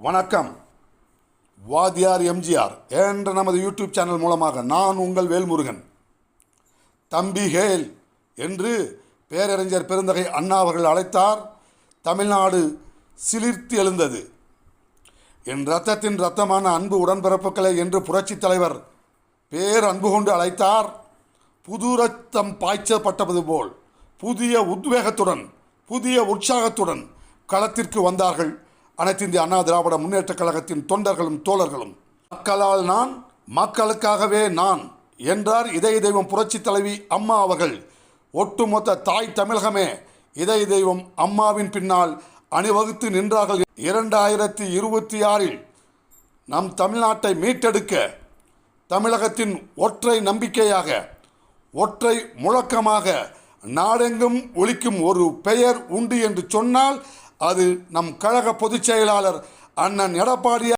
வணக்கம். வாதியார் எம்ஜிஆர் என்ற நமது யூடியூப் சேனல் மூலமாக நான் உங்கள் வேல்முருகன். தம்பி ஹேல் என்று பேரறிஞர் பெருந்தகை அண்ணா அவர்கள் அழைத்தார் தமிழ்நாடு சிலிர்த்து எழுந்தது. என் ரத்தத்தின் ரத்தமான அன்பு உடன்பிறப்புகளை என்று புரட்சித் தலைவர் பேர் அன்பு கொண்டு அழைத்தார் புது ரத்தம் பாய்ச்சப்பட்டது போல் புதிய உத்வேகத்துடன் புதிய உற்சாகத்துடன் களத்திற்கு வந்தார்கள். அனைத்து இந்திய அண்ணா திராவிட முன்னேற்றக் கழகத்தின் தொண்டர்களும் தோழர்களும் மக்களால் நான் மக்களுக்காகவே நான் என்றார் இதய தெய்வம் புரட்சி தலைவி அம்மா அவர்கள். ஒட்டுமொத்த தாய் தமிழகமே இதய தெய்வம் அம்மாவின் பின்னால் அணிவகுத்து நின்றார்கள். இரண்டாயிரத்தி இருபத்தி ஆறில் நம் தமிழ்நாட்டை மீட்டெடுக்க தமிழகத்தின் ஒற்றை நம்பிக்கையாக ஒற்றை முழக்கமாக நாடெங்கும் ஒழிக்கும் ஒரு பெயர் உண்டு என்று சொன்னால் அது நம் கழக பொதுச் செயலாளர் அண்ணன் எடப்பாடியார்